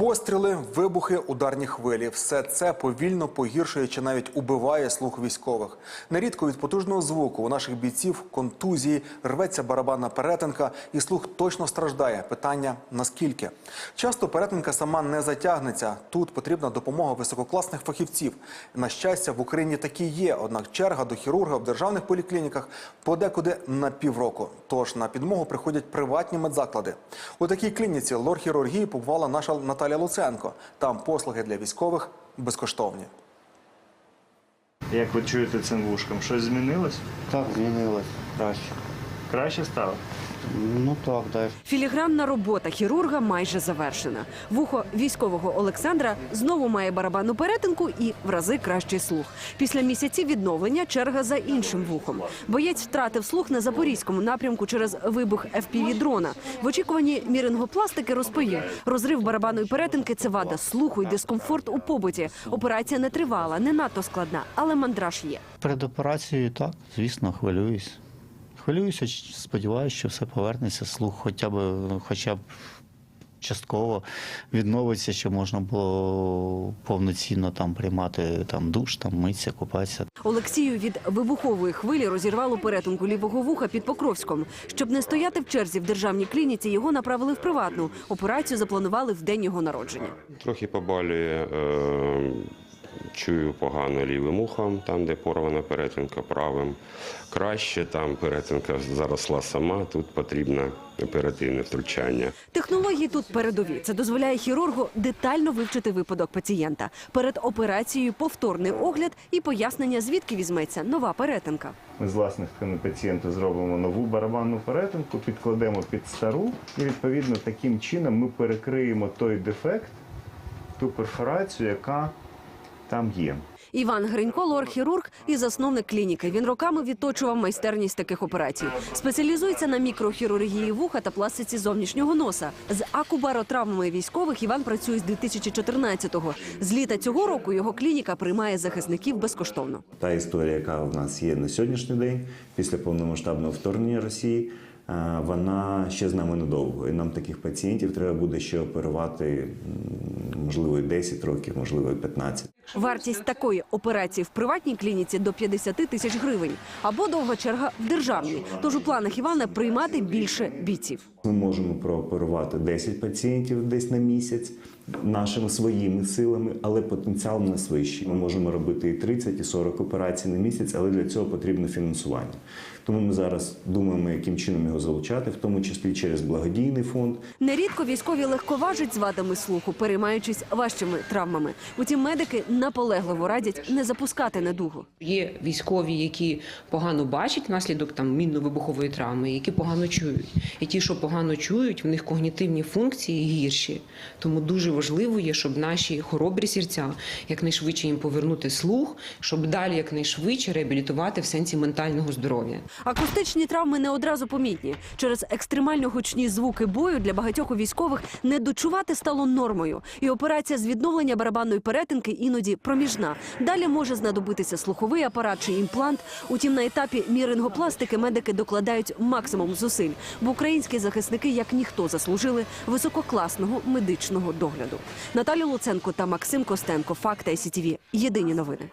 Постріли, вибухи, ударні хвилі все це повільно погіршує чи навіть убиває слух військових. Нерідко від потужного звуку у наших бійців контузії рветься барабанна перетинка, і слух точно страждає. Питання наскільки часто перетинка сама не затягнеться. Тут потрібна допомога висококласних фахівців. На щастя, в Україні такі є. Однак черга до хірурга в державних поліклініках подекуди на півроку. Тож на підмогу приходять приватні медзаклади. У такій клініці лор-хірургії побувала наша Наталя Луценко. Там послуги для військових безкоштовні. Як ви чуєте цим вушком? Щось змінилось? Так, змінилось краще. Краще стало? Ну так, да. Філігранна робота хірурга майже завершена. Вухо військового Олександра знову має барабанну перетинку і в рази кращий слух. Після місяців відновлення черга за іншим вухом. Боєць втратив слух на запорізькому напрямку через вибух fpv дрона. В очікуванні мірингопластики розповів, розрив барабанної перетинки це вада слуху і дискомфорт у побуті. Операція не тривала, не надто складна, але мандраж є. Перед операцією так, звісно, хвилююсь. Хвилююся, сподіваюся, що все повернеться, слух хоча б, хоча б частково відновиться, що можна було повноцінно там приймати там душ, там митися, купатися. Олексію від вибухової хвилі розірвало перетинку лівого вуха під Покровськом. Щоб не стояти в черзі в державній клініці, його направили в приватну. Операцію запланували в день його народження. Трохи побалює, е, чую погано лівим ухом, там, де порвана перетинка правим. Краще там перетинка заросла сама, тут потрібно оперативне втручання. Технології тут передові. Це дозволяє хірургу детально вивчити випадок пацієнта. Перед операцією повторний огляд і пояснення, звідки візьметься нова перетинка. Ми з власних тканин пацієнту зробимо нову барабанну перетинку, підкладемо під стару, і відповідно таким чином ми перекриємо той дефект, ту перфорацію, яка там є. Іван Гринько, лор-хірург і засновник клініки. Він роками відточував майстерність таких операцій. Спеціалізується на мікрохірургії вуха та пластиці зовнішнього носа. З акубаротравмами військових Іван працює з 2014-го. З літа цього року його клініка приймає захисників безкоштовно. Та історія, яка в нас є на сьогоднішній день, після повномасштабного вторгнення Росії, е, вона ще з нами недовго. І нам таких пацієнтів треба буде ще оперувати, можливо, і 10 років, можливо, і 15. Вартість такої операції в приватній клініці до 50 тисяч гривень або довга черга в державній. Тож у планах Івана приймати більше бійців. Ми можемо прооперувати 10 пацієнтів десь на місяць нашими своїми силами, але потенціал в нас вищий. Ми можемо робити і 30, і 40 операцій на місяць, але для цього потрібно фінансування. Тому ми зараз думаємо, яким чином його залучати, в тому числі через благодійний фонд. Нерідко військові легковажать з вадами слуху, переймаючись важчими травмами. Утім, медики наполегливо радять не запускати недугу. Є військові, які погано бачать внаслідок там мінно-вибухової травми, які погано чують. І ті, що погано чують, в них когнітивні функції гірші. Тому дуже важливо є, щоб наші хоробрі серця якнайшвидше їм повернути слух, щоб далі якнайшвидше реабілітувати в сенсі ментального здоров'я. Акустичні травми не одразу помітні. Через екстремально гучні звуки бою для багатьох у військових не дочувати стало нормою. І операція з відновлення барабанної перетинки іноді проміжна. Далі може знадобитися слуховий апарат чи імплант. Утім, на етапі мірингопластики медики докладають максимум зусиль, бо українські захисники, як ніхто, заслужили висококласного медичного догляду. Наталя Луценко та Максим Костенко. Факти СІТВ. Єдині новини.